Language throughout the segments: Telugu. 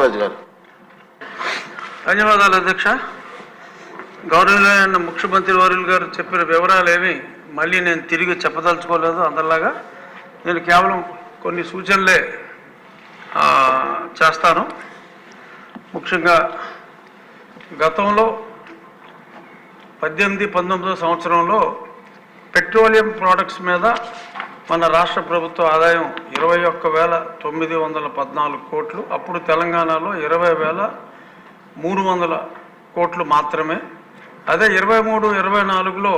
కృష్ణరామరాజు గారు. ధన్యవాదాలు అధ్యక్ష. గౌరవనీయులైన ముఖ్యమంత్రి వర్యులు గారు చెప్పిన వివరాలు ఏమి మళ్ళీ నేను తిరిగి చెప్పదలుచుకోలేదు అందరిలాగా. నేను కేవలం కొన్ని సూచనలే చేస్తాను. ముఖ్యంగా గతంలో పద్దెనిమిది పంతొమ్మిదో సంవత్సరంలో పెట్రోలియం ప్రోడక్ట్స్ మీద మన రాష్ట్ర ప్రభుత్వ ఆదాయం ఇరవై ఒక్క వేల తొమ్మిది వందల పద్నాలుగు కోట్లు అప్పుడు తెలంగాణలో ఇరవై వేల మూడు వందల కోట్లు మాత్రమే. అదే ఇరవై మూడు ఇరవై నాలుగులో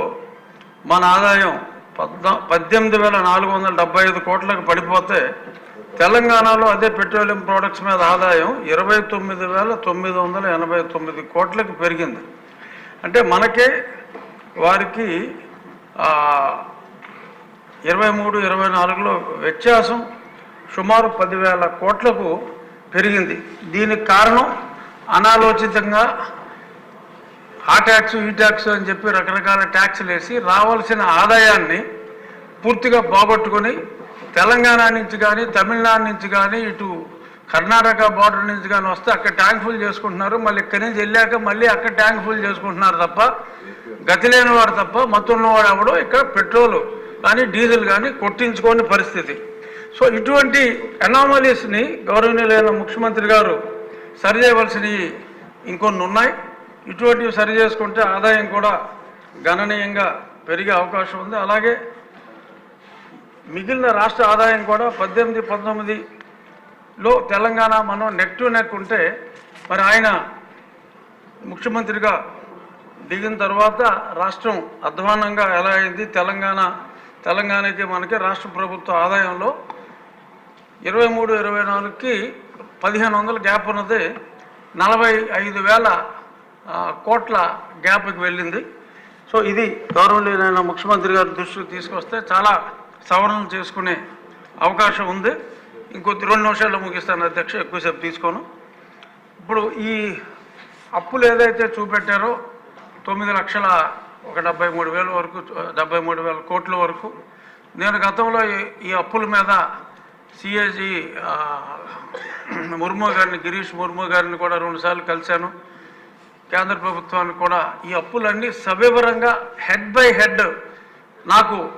మన ఆదాయం పద్నా పద్దెనిమిది వేల నాలుగు వందల డెబ్బై ఐదు కోట్లకు పడిపోతే తెలంగాణలో అదే పెట్రోలియం ప్రోడక్ట్స్ మీద ఆదాయం ఇరవై తొమ్మిది వేల తొమ్మిది వందల ఎనభై తొమ్మిది కోట్లకు పెరిగింది. అంటే మనకే వారికి ఇరవై మూడు ఇరవై నాలుగులో వ్యత్యాసం సుమారు పదివేల కోట్లకు పెరిగింది. దీనికి కారణం అనాలోచితంగా ఆ ట్యాక్స్ ఈ ట్యాక్స్ అని చెప్పి రకరకాల ట్యాక్స్లు వేసి రావాల్సిన ఆదాయాన్ని పూర్తిగా పోగొట్టుకొని తెలంగాణ నుంచి కానీ తమిళనాడు నుంచి కానీ ఇటు కర్ణాటక బార్డర్ నుంచి కానీ వస్తే అక్కడ ట్యాంక్ ఫుల్ చేసుకుంటున్నారు. మళ్ళీ ఇక్కడి నుంచి వెళ్ళాక మళ్ళీ అక్కడ ట్యాంక్ ఫుల్ చేసుకుంటున్నారు తప్ప గతి లేని వాడు తప్ప మత్తున్నవాడు ఎవడో ఇక్కడ పెట్రోలు కానీ డీజిల్ కానీ కొట్టించుకోని పరిస్థితి. సో ఇటువంటి అనామలీస్ని గౌరవనీయులైన ముఖ్యమంత్రి గారు సరి చేయవలసినవి ఇంకొన్ని ఉన్నాయి. ఇటువంటివి సరి చేసుకుంటే ఆదాయం కూడా గణనీయంగా పెరిగే అవకాశం ఉంది. అలాగే మిగిలిన రాష్ట్ర ఆదాయం కూడా పద్దెనిమిది పంతొమ్మిదిలో తెలంగాణ మనం నెక్ టు నెక్ ఉంటే మరి ఆయన ముఖ్యమంత్రిగా దిగిన తర్వాత రాష్ట్రం అధ్వానంగా ఎలా అయింది? తెలంగాణ తెలంగాణ అయితే మనకి రాష్ట్ర ప్రభుత్వ ఆదాయంలో ఇరవై మూడు ఇరవై నాలుగుకి పదిహేను వందల గ్యాప్ ఉన్నది. నలభై ఐదు వేల కోట్ల గ్యాప్కి వెళ్ళింది. సో ఇది గౌరవనీయులైన ముఖ్యమంత్రి గారి దృష్టికి తీసుకొస్తే చాలా సవరణలు చేసుకునే అవకాశం ఉంది. ఇంకొద్ది రెండు నిమిషాల్లో ముగిస్తాను అధ్యక్ష ఎక్కువసేపు తీసుకోను. ఇప్పుడు ఈ అప్పులు ఏదైతే చూపెట్టారో తొమ్మిది లక్షల ఒక డెబ్బై మూడు వేల వరకు డెబ్బై మూడు వేల కోట్ల వరకు. నేను గతంలో ఈ- అప్పుల మీద సిఏజీ ముర్ము గారిని గిరీష్ ముర్ము గారిని కూడా రెండుసార్లు కలిశాను. కేంద్ర ప్రభుత్వానికి కూడా ఈ అప్పులన్నీ సవివరంగా హెడ్ బై హెడ్ నాకు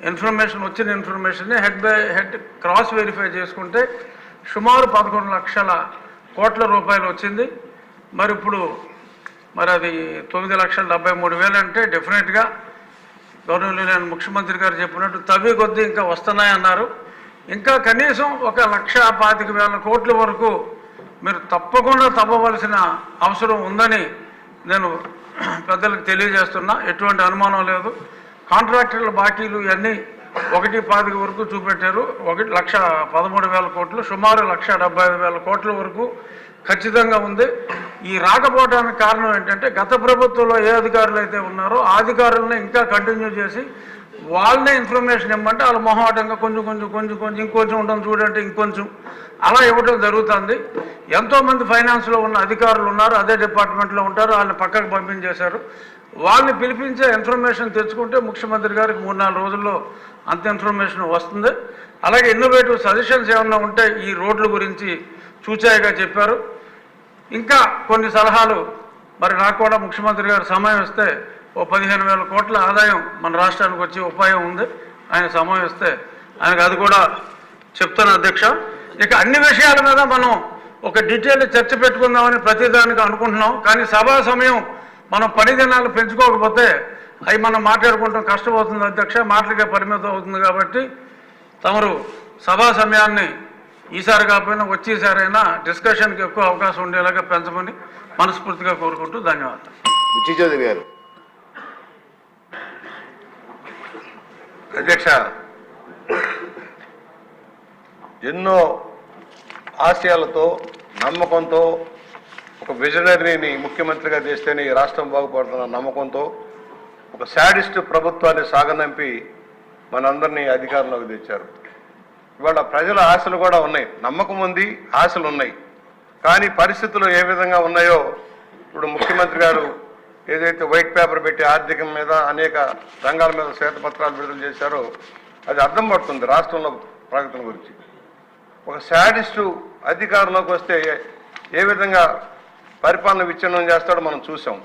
ఇన్ఫర్మేషన్ వచ్చిన ఇన్ఫర్మేషన్ని head by head cross verify చేసుకుంటే సుమారు పదకొండు లక్షల కోట్ల రూపాయలు వచ్చింది. మరి ఇప్పుడు మరి అది తొమ్మిది లక్షల డెబ్బై మూడు వేలు అంటే డెఫినెట్గా నేను ముఖ్యమంత్రి గారు చెప్పినట్టు తవ్వి కొద్దీ ఇంకా వస్తున్నాయన్నారు. ఇంకా కనీసం ఒక లక్ష పాతిక వేల కోట్ల వరకు మీరు తప్పకుండా తవ్వవలసిన అవసరం ఉందని నేను పెద్దలకు తెలియజేస్తున్నా. ఎటువంటి అనుమానం లేదు. కాంట్రాక్టర్ల బాకీలు ఇవన్నీ ఒకటి పాతిక వరకు చూపెట్టారు. ఒకటి లక్ష పదమూడు వేల కోట్లు సుమారు లక్ష డెబ్బై ఐదు వేల కోట్ల వరకు ఖచ్చితంగా ఉంది. ఈ రాకపోవడానికి కారణం ఏంటంటే గత ప్రభుత్వంలో ఏ అధికారులు అయితే ఉన్నారో ఆ అధికారులను ఇంకా కంటిన్యూ చేసి వాళ్ళనే ఇన్ఫర్మేషన్ ఇవ్వమంటే వాళ్ళు మొహమాటంగా కొంచెం కొంచెం కొంచెం కొంచెం ఇంకొంచెం ఉండడం చూడంటే ఇంకొంచెం. అలా ఇవ్వడం జరుగుతుంది. ఎంతోమంది ఫైనాన్స్లో ఉన్న అధికారులు ఉన్నారు అదే డిపార్ట్మెంట్లో ఉంటారు వాళ్ళని పక్కకు పంపించేశారు. వాళ్ళని పిలిపించే ఇన్ఫర్మేషన్ తెచ్చుకుంటే ముఖ్యమంత్రి గారికి మూడు నాలుగు రోజుల్లో అంత ఇన్ఫర్మేషన్ వస్తుంది. అలాగే ఇన్నోవేటివ్ సజెషన్స్ ఏమన్నా ఉంటే ఈ రోడ్ల గురించి చూచాయిగా చెప్పారు. ఇంకా కొన్ని సలహాలు మరి నాకు కూడా ముఖ్యమంత్రి గారు సమయం ఇస్తే ఓ పదిహేను వేల కోట్ల ఆదాయం మన రాష్ట్రానికి వచ్చే ఉపాయం ఉంది. ఆయన సమయం ఆయనకు అది కూడా చెప్తాను అధ్యక్ష. ఇక అన్ని విషయాల మీద మనం ఒక డీటెయిల్ చర్చ పెట్టుకుందామని ప్రతిదానికి అనుకుంటున్నాం. కానీ సభా సమయం మనం పని దినాలు పెంచుకోకపోతే అవి మనం మాట్లాడుకుంటాం. కష్టమవుతుంది అధ్యక్ష. మాటలకే పరిమితం అవుతుంది కాబట్టి తమరు సభా సమయాన్ని ఈసారి కాకపోయినా వచ్చేసారైనా డిస్కషన్కి ఎక్కువ అవకాశం ఉండేలాగా పెంచమని మనస్ఫూర్తిగా కోరుకుంటూ ధన్యవాదాలు. గారు. అధ్యక్ష ఎన్నో ఆశయాలతో నమ్మకంతో ఒక విజనరీని ముఖ్యమంత్రిగా చేస్తేనే ఈ రాష్ట్రం బాగుపడుతున్న నమ్మకంతో ఒక శాడిస్ట్ ప్రభుత్వాన్ని సాగనంపి మనందరినీ అధికారంలోకి తెచ్చారు. ఇవాళ ప్రజల ఆశలు కూడా ఉన్నాయి. నమ్మకం ఉంది ఆశలు ఉన్నాయి. కానీ పరిస్థితులు ఏ విధంగా ఉన్నాయో ఇప్పుడు ముఖ్యమంత్రి గారు ఏదైతే వైట్ పేపర్ పెట్టి ఆర్థికం మీద అనేక రంగాల మీద శ్వేతపత్రాలు విడుదల చేశారో అది అర్థం పడుతుంది రాష్ట్రంలో ప్రగతిని గురించి. ఒక శాడిస్టు అధికారంలోకి వస్తే ఏ విధంగా పరిపాలన విచ్ఛిన్నం చేస్తాడో మనం చూసాం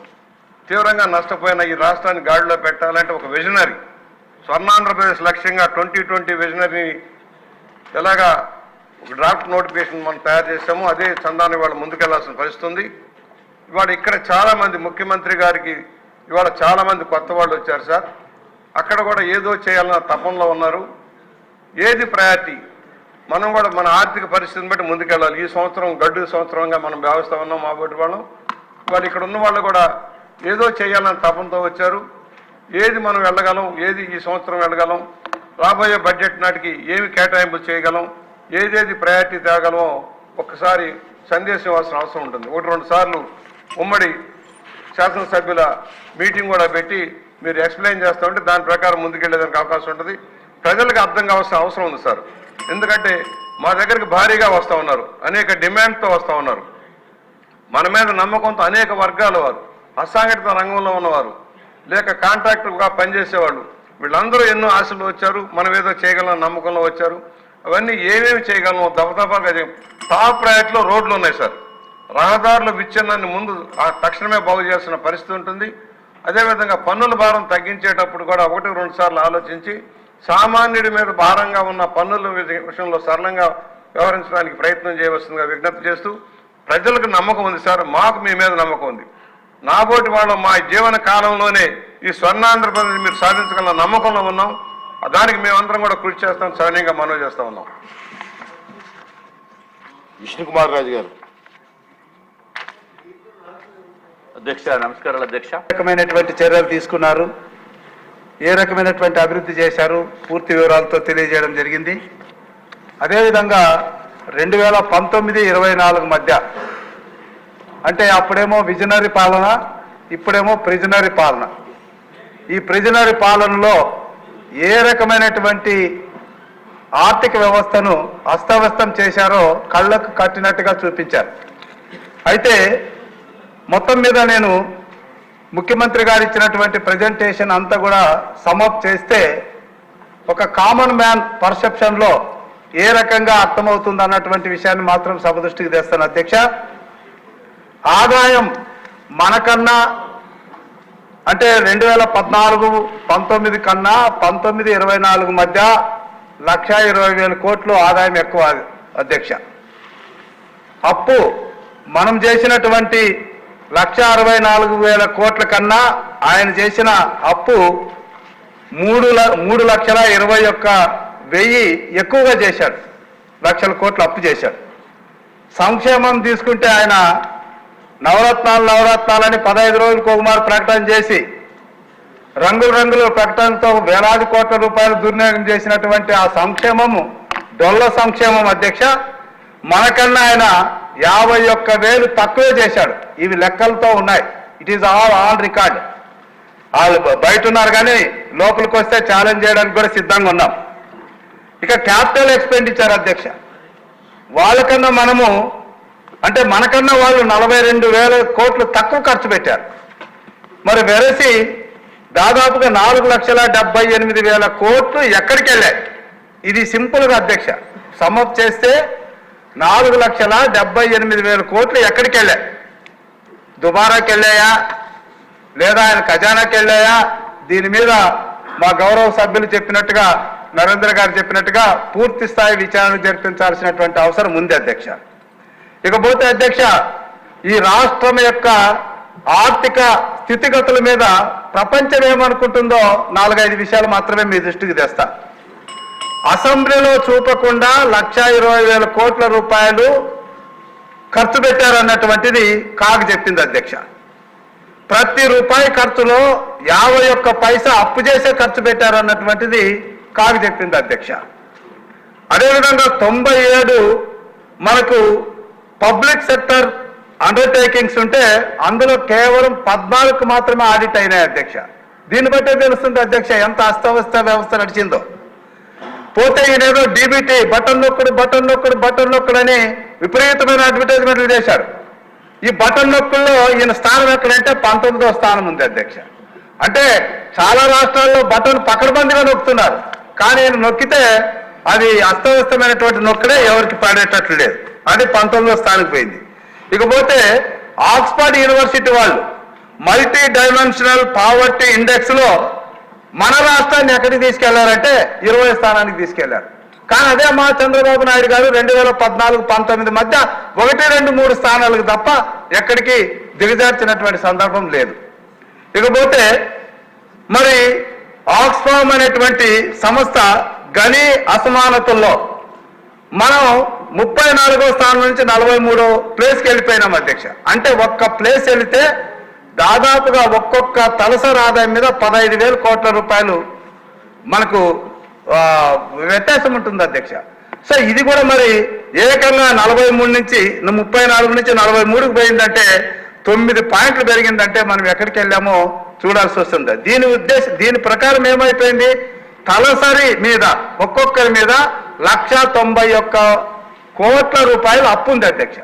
తీవ్రంగా నష్టపోయిన ఈ రాష్ట్రాన్ని గాడిలో పెట్టాలంటే ఒక విజనరీ. స్వర్ణాంధ్రప్రదేశ్ లక్ష్యంగా ట్వంటీ ట్వంటీ విజనరీని ఎలాగా ఒక డ్రాఫ్ట్ నోటిఫికేషన్ మనం తయారు చేసాము అదే చందాన్ని వాళ్ళు ముందుకెళ్ళాల్సిన పరిస్థితి ఉంది. ఇవాళ ఇక్కడ చాలా మంది ముఖ్యమంత్రి గారికి ఇవాళ చాలా మంది కొత్త వాళ్ళు వచ్చారు సార్. అక్కడ కూడా ఏదో చేయాలన్న తపంలో ఉన్నారు. ఏది ప్రయారిటీ? మనం కూడా మన ఆర్థిక పరిస్థితిని బట్టి ముందుకెళ్ళాలి. ఈ సంవత్సరం గడ్డు సంవత్సరంగా మనం వ్యవస్థ ఉన్నాం మా బట్టి వాళ్ళం. వాళ్ళు ఇక్కడ ఉన్న వాళ్ళు కూడా ఏదో చేయాలన్న తపంతో వచ్చారు. ఏది మనం వెళ్ళగలం ఏది ఈ సంవత్సరం వెళ్ళగలం రాబోయే బడ్జెట్ నాటికి ఏమి కేటాయింపులు చేయగలం ఏదేది ప్రయారిటీ తేగలమో ఒక్కసారి సందేశం ఇవ్వాల్సిన అవసరం ఉంటుంది. ఒకటి రెండు సార్లు ఉమ్మడి శాసనసభ్యుల మీటింగ్ కూడా పెట్టి మీరు ఎక్స్ప్లెయిన్ చేస్తూ ఉంటే దాని ప్రకారం ముందుకెళ్ళేదానికి అవకాశం ఉంటుంది. ప్రజలకు అర్థం కావాల్సిన అవసరం ఉంది సార్. ఎందుకంటే మా దగ్గరికి భారీగా వస్తూ ఉన్నారు. అనేక డిమాండ్తో వస్తూ ఉన్నారు. మన మీద నమ్మకంతో అనేక వర్గాల వారు. అసంఘటిత రంగంలో ఉన్నవారు. లేక కాంట్రాక్టర్గా పనిచేసేవాళ్ళు. వీళ్ళందరూ ఎన్నో ఆశలు వచ్చారు. మనం ఏదో చేయగలం నమ్మకంలో వచ్చారు. అవన్నీ ఏమేమి చేయగలమో దఫదఫాగా చేయ టాప్ ప్రయారిటీలో రోడ్లు ఉన్నాయి సార్. రహదారుల విచ్ఛిన్నాన్ని ముందు తక్షణమే బాగు చేస్తున్న పరిస్థితి ఉంటుంది. అదేవిధంగా పన్నుల భారం తగ్గించేటప్పుడు కూడా ఒకటి రెండు సార్లు ఆలోచించి సామాన్యుడి మీద భారంగా ఉన్న పన్నుల విషయంలో సరళంగా వ్యవహరించడానికి ప్రయత్నం చేయవలసిందిగా విజ్ఞప్తి చేస్తూ ప్రజలకు నమ్మకం ఉంది సార్. మాకు మీ మీద నమ్మకం ఉంది. నాబోటి వాళ్ళు మా జీవన కాలంలోనే ఈ స్వర్ణాంధ్రప్రదేశ్ మీరు సాధించగల నమ్మకంలో ఉన్నాం. దానికి మేమందరం కూడా కృషి చేస్తాం సహనీయంగా మనవి చేస్తా ఉన్నాం. విష్ణుకుమార్ రాజు గారు. అధ్యక్ష నమస్కారాలు అధ్యక్ష. రకమైనటువంటి చర్యలు తీసుకున్నారు? ఏ రకమైనటువంటి అభివృద్ధి చేశారు? పూర్తి వివరాలతో తెలియజేయడం జరిగింది. అదేవిధంగా రెండు వేల పంతొమ్మిది ఇరవై నాలుగు మధ్య అంటే అప్పుడేమో విజనరీ పాలన ఇప్పుడేమో ప్రిజనరీ పాలన. ఈ ప్రిజనరీ పాలనలో ఏ రకమైనటువంటి ఆర్థిక వ్యవస్థను అస్తవ్యస్తం చేశారో కళ్ళకు కట్టినట్టుగా చూపించారు. అయితే మొత్తం మీద నేను ముఖ్యమంత్రి గారు ఇచ్చినటువంటి ప్రజెంటేషన్ అంతా కూడా సమప్ చేస్తే ఒక కామన్ మ్యాన్ పర్సెప్షన్లో ఏ రకంగా అర్థమవుతుంది అన్నటువంటి విషయాన్ని మాత్రం సభ దృష్టికి తెస్తాను. అధ్యక్ష ఆదాయం మనకన్నా అంటే రెండు వేల పద్నాలుగు పంతొమ్మిది కన్నా పంతొమ్మిది ఇరవై నాలుగు మధ్య లక్ష ఇరవై వేల కోట్లు ఆదాయం ఎక్కువ. అధ్యక్ష అప్పు మనం చేసినటువంటి లక్ష అరవై నాలుగు వేల కోట్ల కన్నా ఆయన చేసిన అప్పు మూడు ల- మూడు లక్షల ఇరవై ఒక్క వెయ్యి ఎక్కువగా చేశాడు. లక్షల కోట్లు అప్పు చేశాడు. సంక్షేమం తీసుకుంటే ఆయన నవరత్నాలు నవరత్నాలని పదహైదు రోజులు కుమార్ ప్రకటన చేసి రంగుల రంగుల ప్రకటనతో వేలాది కోట్ల రూపాయలు దుర్వినియోగం చేసినటువంటి ఆ సంక్షేమము డొల్ల సంక్షేమం అధ్యక్ష మనకన్నా ఆయన యాభై ఒక్క వేలు తక్కువే చేశాడు. ఇవి లెక్కలతో ఉన్నాయి. It is all all record వాళ్ళు బయట ఉన్నారు కానీ లోపలికి వస్తే ఛాలెంజ్ చేయడానికి కూడా సిద్ధంగా ఉన్నాం. ఇక క్యాపిటల్ ఎక్స్పెండిచర్ అధ్యక్ష. వాళ్ళకన్నా మనము అంటే మనకన్నా వాళ్ళు నలభై రెండు వేల కోట్లు తక్కువ ఖర్చు పెట్టారు. మరి వెరసి దాదాపుగా నాలుగు లక్షల డెబ్బై ఎనిమిది వేల కోట్లు ఎక్కడికి వెళ్ళాయి? ఇది సింపుల్గా అధ్యక్ష. సమప్ చేస్తే నాలుగు లక్షల డెబ్బై ఎనిమిది వేల కోట్లు ఎక్కడికి వెళ్ళాయి దుబారాకి వెళ్ళాయా? లేదా ఆయన ఖజానాకి వెళ్ళాయా? దీని మీద మా గౌరవ సభ్యులు చెప్పినట్టుగా నరేంద్ర గారు చెప్పినట్టుగా పూర్తి స్థాయి విచారణ జరిపించాల్సినటువంటి అవసరం ఉంది అధ్యక్ష. ఇకపోతే అధ్యక్ష ఈ రాష్ట్రం యొక్క ఆర్థిక స్థితిగతుల మీద ప్రపంచం ఏమనుకుంటుందో నాలుగైదు విషయాలు మాత్రమే మీ దృష్టికి తెస్తా. అసెంబ్లీలో చూపకుండా లక్ష ఇరవై వేల కోట్ల రూపాయలు ఖర్చు పెట్టారన్నటువంటిది కాగ్ చెప్పింది అధ్యక్ష. ప్రతి రూపాయి ఖర్చులో యాభై ఒక్క పైసా అప్పు చేసే ఖర్చు పెట్టారన్నటువంటిది కాగ్ చెప్పింది అధ్యక్ష. అదేవిధంగా తొంభై ఏడు మనకు పబ్లిక్ సెక్టర్ అండర్టేకింగ్స్ ఉంటే అందులో కేవలం పద్నాలుగు మాత్రమే ఆడిట్ అయినాయి అధ్యక్ష. దీన్ని బట్టే తెలుస్తుంది అధ్యక్ష ఎంత అస్తవ్యస్త వ్యవస్థ నడిచిందో. పోతే ఈయనేదో డీబీటీ బటన్ నొక్కడు బటన్ నొక్కడు బటన్ నొక్కడు అని విపరీతమైన అడ్వర్టైజ్మెంట్లు చేశాడు. ఈ బటన్ నొక్కుల్లో ఈయన స్థానం ఎక్కడంటే పంతొమ్మిదో స్థానం ఉంది అధ్యక్ష. అంటే చాలా రాష్ట్రాల్లో బటన్ పకడ్బందీగా నొక్కుతున్నారు. కానీ ఈయన నొక్కితే అది అస్తవ్యస్తమైనటువంటి నొక్కడే ఎవరికి పడేటట్లు లేదు. అది పంతొమ్మిదో స్థానికి పోయింది. ఇకపోతే ఆక్స్ఫర్డ్ యూనివర్సిటీ వాళ్ళు మల్టీ డైమెన్షనల్ పావర్టీ ఇండెక్స్లో మన రాష్ట్రాన్ని ఎక్కడికి తీసుకెళ్ళారంటే ఇరవై స్థానానికి తీసుకెళ్ళారు. కానీ అదే మా చంద్రబాబు నాయుడు గారు రెండు వేల పద్నాలుగు పంతొమ్మిది మధ్య ఒకటి రెండు మూడు స్థానాలకు తప్ప ఎక్కడికి దిగజార్చినటువంటి సందర్భం లేదు. ఇకపోతే మరి ఆక్స్ఫామ్ అనేటువంటి సంస్థ గని అసమానతల్లో మనం ముప్పై నాలుగో స్థానం నుంచి నలభై మూడో ప్లేస్కి వెళ్ళిపోయినాం అధ్యక్ష. అంటే ఒక్క ప్లేస్ వెళితే దాదాపుగా ఒక్కొక్క తలసరి ఆదాయం మీద పదహైదు వేల కోట్ల రూపాయలు మనకు వ్యత్యాసం ఉంటుంది అధ్యక్ష. సో ఇది కూడా మరి ఏకంగా నలభై మూడు నుంచి ముప్పై నాలుగు నుంచి నలభై మూడుకు పోయిందంటే తొమ్మిది పాయింట్లు పెరిగిందంటే మనం ఎక్కడికి వెళ్ళామో చూడాల్సి వస్తుంది. దీని ఉద్దేశం దీని ప్రకారం ఏమైపోయింది? తలసరి మీద ఒక్కొక్కరి మీద లక్ష తొంభై ఒక్క కోట్ల రూపాయలు అప్పు ఉంది అధ్యక్ష.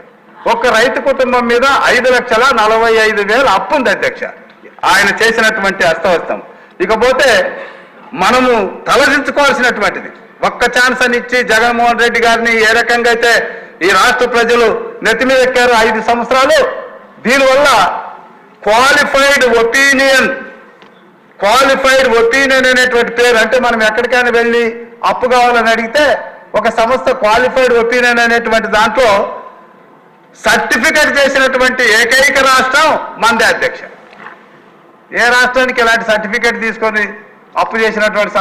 ఒక్క రైతు కుటుంబం మీద ఐదు లక్షల నలభై ఐదు వేల అప్పు ఉంది అధ్యక్ష. ఆయన చేసినటువంటి అస్తవస్తం ఇకపోతే మనము తలదించుకోవాల్సినటువంటిది. ఒక్క ఛాన్స్ అని ఇచ్చి జగన్మోహన్ రెడ్డి గారిని ఏ రకంగా అయితే ఈ రాష్ట్ర ప్రజలు నెత్తి ఎక్కారు ఐదు సంవత్సరాలు దీనివల్ల క్వాలిఫైడ్ ఒపీనియన్ క్వాలిఫైడ్ ఒపీనియన్ అనేటువంటి పేరు అంటే మనం ఎక్కడికైనా వెళ్ళి అప్పు కావాలని అడిగితే ఒక సంస్థ క్వాలిఫైడ్ ఒపీనియన్ అనేటువంటి దాంట్లో సర్టిఫికెట్ చేసినటువంటి ఏకైక రాష్ట్రం మందే అధ్యక్ష. ఏ రాష్ట్రానికి ఇలాంటి సర్టిఫికెట్ తీసుకొని అప్పు చేసినటువంటి